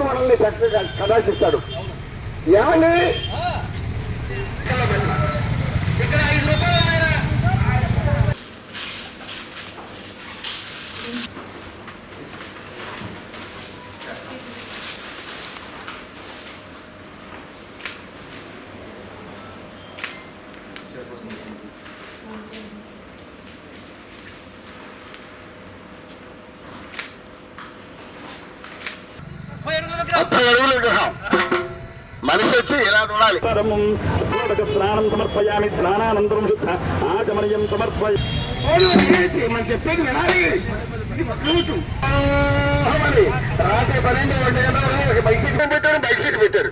దేవుడు మనల్ని చక్కగా కటాక్షిస్తాడు ఏమండి? ఇక్కడ ఐదు ముప్పై అడుగులు విగ్రహం మనిషి వచ్చి ఇలా చూడాలి? స్నానం సమర్పయామి స్నానానంతరం శుద్ధ ఆచమనీయం సమర్పయ మనం చెప్పేది వినాలి రాత్రి పన్నెండు బైక్ సీట్ పెట్టారు బైక్ సీట్ పెట్టారు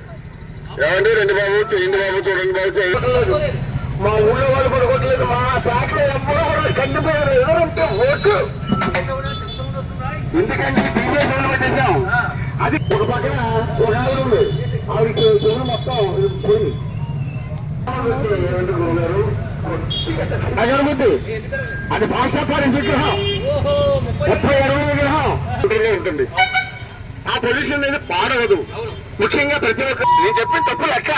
ఏమండి రెండు బాబు చేయండి బాబు చూడండి బాబు చేయండి. మా ఊళ్ళో వాళ్ళు పడుకోవట్లేదు మా ప్యాట్లో ఎప్పుడు కూడా కందిపోయారు ఎవరంటే ఓటు. ఎందుకంటే పెట్టేశాం అది ఒక పక్కన ఒక ఆవిడ ఉంది ఆవిడకి చెవులు మొత్తం పోయి. అగరబుద్ధి అది భాషా పాలిస్ విగ్రహం ముప్పై అడుగుల విగ్రహం. ఉంటుంది. ఆ పొల్యూషన్ అనేది పాడవదు. ముఖ్యంగా ప్రతి ఒక్క నేను చెప్పిన తప్పు లెక్క.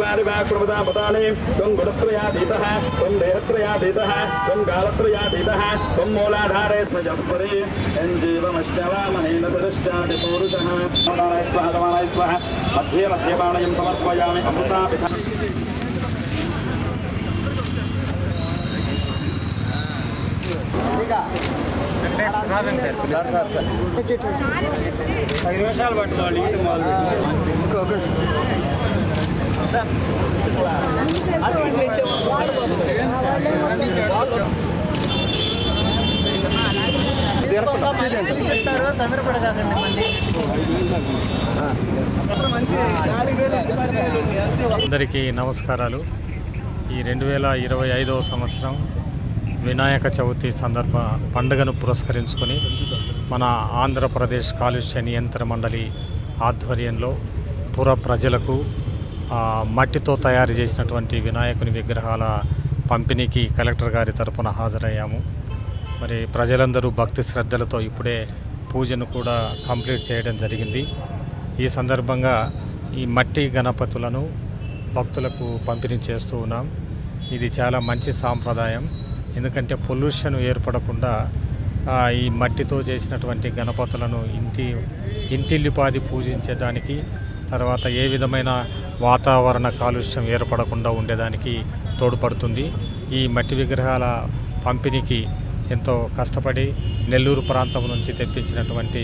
చత్వారి వా కృపదా పదాని త్వం గుణత్రయాతీతః త్వం దేహత్రయాతీతః త్వం కాలత్రయాతీతః త్వం మూలాధారే స్మజత్పరే సంజీవమశ్నవామహేన సదశ్చాతి పూరుషः సమానాయ స్వహ సమానాయ స్వహ మధ్యే మధ్యే బాణయం సమర్పయామి అమృతాపిఠ చెప్తారు తొందరపడకండి అందరికీ నమస్కారాలు. ఈ రెండు వేల ఇరవై ఐదవ సంవత్సరం వినాయక చవితి సందర్భ పండుగను పురస్కరించుకొని మన ఆంధ్రప్రదేశ్ కాలుష్య నియంత్రణ మండలి ఆధ్వర్యంలో పుర ప్రజలకు మట్టితో తయారు చేసినటువంటి వినాయకుని విగ్రహాల పంపిణీకి కలెక్టర్ గారి తరపున హాజరయ్యాము. మరి ప్రజలందరూ భక్తి శ్రద్ధలతో ఇప్పుడే పూజను కూడా కంప్లీట్ చేయడం జరిగింది. ఈ సందర్భంగా ఈ మట్టి గణపతులను భక్తులకు పంపిణీ చేస్తూ ఉన్నాం. ఇది చాలా మంచి సాంప్రదాయం. ఎందుకంటే పొల్యూషన్ ఏర్పడకుండా ఈ మట్టితో చేసినటువంటి గణపతులను ఇంటి ఇంటిల్లిపాది పూజించడానికి తర్వాత ఏ విధమైన వాతావరణ కాలుష్యం ఏర్పడకుండా ఉండేదానికి తోడ్పడుతుంది. ఈ మట్టి విగ్రహాల పంపిణీకి ఎంతో కష్టపడి నెల్లూరు ప్రాంతం నుంచి తెప్పించినటువంటి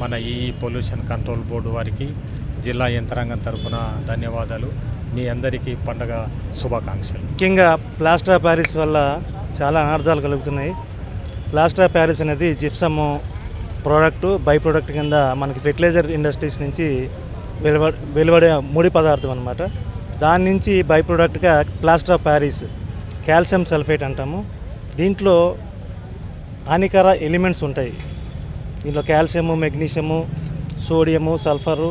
మన ఈ పొల్యూషన్ కంట్రోల్ బోర్డు వారికి జిల్లా యంత్రాంగం తరఫున ధన్యవాదాలు. మీ అందరికీ పండగ శుభాకాంక్షలు. ముఖ్యంగా ప్లాస్టర్ ఆఫ్ ప్యారిస్ వల్ల చాలా అనర్థాలు కలుగుతున్నాయి. ప్లాస్టర్ ఆఫ్ ప్యారిస్ అనేది జిప్సమ్ ప్రోడక్ట్ బై ప్రోడక్ట్ కింద మనకి ఫెర్టిలైజర్ ఇండస్ట్రీస్ నుంచి వెలువ వెలువడే ముడి పదార్థం అనమాట దాని నుంచి by ప్రోడక్ట్గా plaster of Paris calcium sulphate అంటాము. దీంట్లో హానికర ఎలిమెంట్స్ ఉంటాయి. దీంట్లో కాల్షియము మెగ్నీషియము సోడియము సల్ఫరు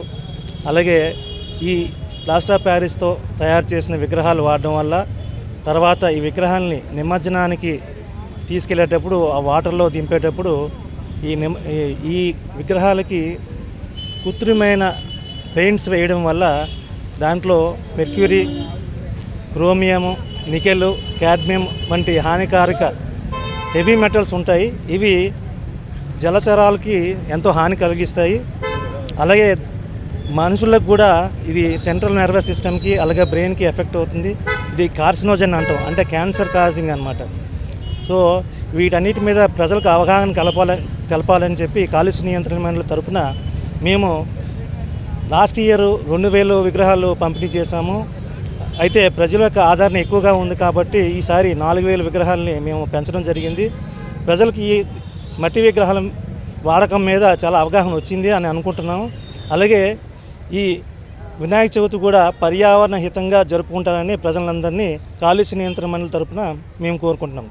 అలాగే ఈ ప్లాస్టర్ ఆఫ్ ప్యారిస్తో తయారు చేసిన విగ్రహాలు వాడడం వల్ల తర్వాత ఈ విగ్రహాల్ని నిమజ్జనానికి తీసుకెళ్ళేటప్పుడు ఆ వాటర్లో దింపేటప్పుడు ఈ నిమ ఈ- ఈ విగ్రహాలకి కృత్రిమైన పెయింట్స్ వేయడం వల్ల దాంట్లో మెర్క్యూరీ క్రోమియము నికెల్ క్యాడ్మియం వంటి హానికారక హెవీ మెటల్స్ ఉంటాయి. ఇవి జలచరాలకి ఎంతో హాని కలిగిస్తాయి. అలాగే మనుషులకు కూడా ఇది సెంట్రల్ నర్వస్ సిస్టమ్కి అలాగే బ్రెయిన్కి ఎఫెక్ట్ అవుతుంది. ఇది కార్సినోజన్ అంటాం అంటే క్యాన్సర్ కాజింగ్ అనమాట సో వీటన్నిటి మీద ప్రజలకు అవగాహన కలపాలని తెలపాలని చెప్పి కాలుష్య నియంత్రణ మండలి తరపున మేము లాస్ట్ ఇయర్ రెండు వేలు విగ్రహాలు పంపిణీ చేశాము. అయితే ప్రజల యొక్క ఆదరణ ఎక్కువగా ఉంది కాబట్టి ఈసారి నాలుగు వేల విగ్రహాలని మేము పెంచడం జరిగింది. ప్రజలకి ఈ మట్టి విగ్రహాల వాడకం మీద చాలా అవగాహన వచ్చింది అని అనుకుంటున్నాము. అలాగే ఈ వినాయక చవితి కూడా పర్యావరణ హితంగా జరుపుకుంటారని ప్రజలందరినీ కాలుష్య నియంత్రణ మండలి తరపున మేము కోరుకుంటున్నాం